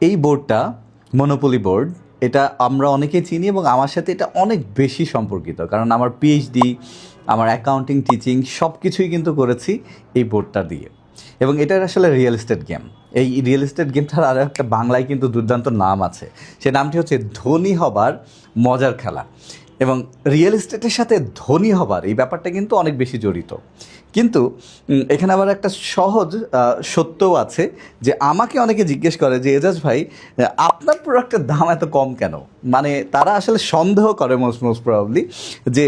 এই বোর্ডটা monopoly board এটা আমরা অনেকেই চিনি এবং আমার সাথে এটা অনেক বেশি সম্পর্কিত। কারণ আমার পিএইচডি আমার অ্যাকাউন্টিং টিচিং সব কিছুই কিন্তু করেছি এই বোর্ডটা দিয়ে। এবং এটার আসলে রিয়েল এস্টেট গেম এই রিয়েল এস্টেট গেমটার আরও একটা বাংলায় কিন্তু দুর্দান্ত নাম আছে। সে নামটি হচ্ছে ধনী হবার মজার খেলা। এবং রিয়েল এস্টেটের সাথে ধনী হবার এই ব্যাপারটা কিন্তু অনেক বেশি জড়িত। কিন্তু এখানে আবার একটা সহজ সত্যও আছে যে আমাকে অনেকে জিজ্ঞেস করে যে, এজাজ ভাই আপনার প্রোডাক্টের দাম এত কম কেন? মানে তারা আসলে সন্দেহ করে মোস্ট মোস্ট প্রবাবলি যে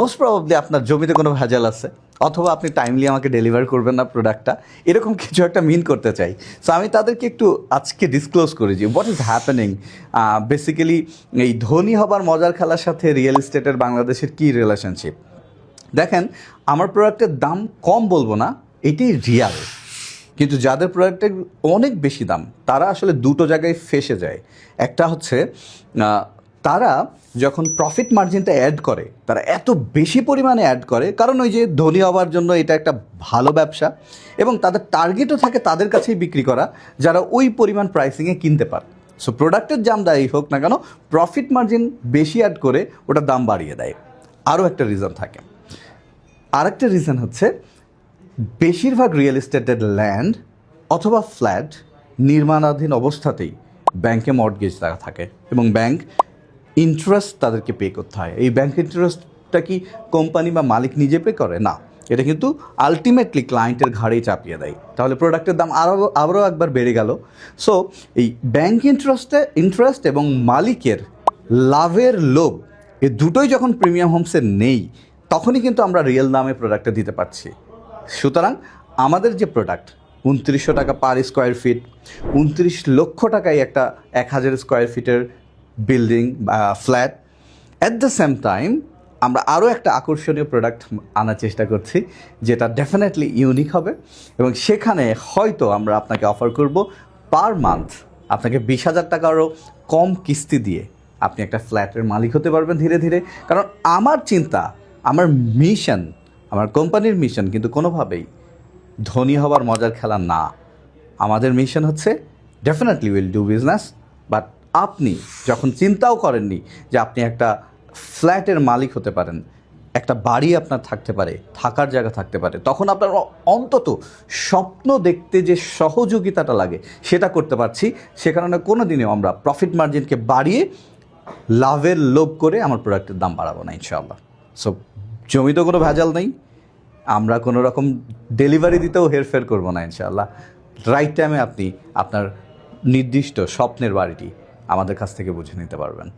মোস্ট প্রবাবলি আপনার জমিতে কোনো ভেজাল আছে অথবা আপনি টাইমলি আমাকে ডেলিভার করবেন না প্রোডাক্টটা এরকম কিছু একটা মিন করতে চাই। সো আমি তাদেরকে একটু আজকে ডিসক্লোজ করি যে হোয়াট ইজ হ্যাপেনিং বেসিক্যালি এই ধনী হবার মজার খেলার সাথে রিয়েল এস্টেটের বাংলাদেশের কী রিলেশনশিপ দেখেন, আমার প্রোডাক্টের দাম কম বলব না, এটি রিয়াল কিন্তু যাদের প্রোডাক্টের অনেক বেশি দাম, তারা আসলে দুটো জায়গায় ফেসে যায়। একটা হচ্ছে তারা যখন প্রফিট মার্জিনটা অ্যাড করে, তারা এত বেশি পরিমাণে অ্যাড করে, কারণ ওই যে ধনী হওয়ার জন্য এটা একটা ভালো ব্যবসা, এবং তাদের টার্গেটও থাকে তাদের কাছেই বিক্রি করা, যারা ওই পরিমাণ প্রাইসিংয়ে কিনতে পারে। সো প্রোডাক্টের দাম দায়ী হোক না কেন প্রফিট মার্জিন বেশি অ্যাড করে ওটার দাম বাড়িয়ে দেয়। আরও একটা রিজন থাকে। আরেকটা রিজন হচ্ছে, বেশিরভাগ রিয়েল এস্টেটের ল্যান্ড অথবা ফ্ল্যাট নির্মাণাধীন অবস্থাতেই ব্যাংকে মর্টগেজ দেওয়া থাকে এবং ব্যাংক ইন্টারেস্ট তাদেরকে পে করতে হয়। এই ব্যাংক ইন্টারেস্টটা কি কোম্পানি বা মালিক নিজে পে করে? না। এটা কিন্তু আলটিমেটলি ক্লায়েন্টের ঘাড়েই চাপিয়ে দেয়। তাহলে প্রোডাক্টের দাম আরও আবারও একবার বেড়ে গেল। সো এই ব্যাংক ইন্টারেস্টে ইন্টারেস্ট এবং মালিকের লাভের লোভ এই দুটোই যখন প্রিমিয়াম হোমসে নেই তখনই কিন্তু আমরা রিয়েল দামে প্রোডাক্টটা দিতে পারছি। সুতরাং আমাদের যে প্রোডাক্ট উনত্রিশশো টাকা পার স্কোয়ার ফিট উনত্রিশ লক্ষ টাকায় একটা এক হাজার স্কোয়ার ফিটের বিল্ডিং বা flat at the same time আমরা আরও একটা আকর্ষণীয় প্রোডাক্ট আনার চেষ্টা করছি, যেটা ডেফিনেটলি ইউনিক হবে এবং সেখানে হয়তো আমরা আপনাকে অফার করব পার মান্থ আপনাকে বিশ হাজার টাকারও কম কিস্তি দিয়ে আপনি একটা ফ্ল্যাটের মালিক হতে পারবেন ধীরে ধীরে। কারণ আমার চিন্তা আমার মিশন, আমার কোম্পানির মিশন কিন্তু কোনোভাবেই ধনী হবার মজার খেলা না। আমাদের মিশন হচ্ছে definitely will do business but আপনি যখন চিন্তাও করেননি যে আপনি একটা ফ্ল্যাটের মালিক হতে পারেন, একটা বাড়ি আপনার থাকতে পারে, থাকার জায়গা থাকতে পারে, তখন আপনার অন্তত স্বপ্ন দেখতে যে সহযোগিতাটা লাগে, সেটা করতে পারছি। সে কারণে কোনো দিনেও আমরা প্রফিট মার্জিনকে বাড়িয়ে লাভের লোভ করে আমার প্রোডাক্টের দাম বাড়াবো না, ইনশাআল্লাহ। সো জমিতে কোনো ভেজাল নেই। আমরা কোনো রকম ডেলিভারি দিতেও হেরফের করব না ইনশাল্লাহ রাইট টাইমে আপনি আপনার নির্দিষ্ট স্বপ্নের বাড়িটি আমাদের কাছ থেকে বুঝে নিতে পারবেন।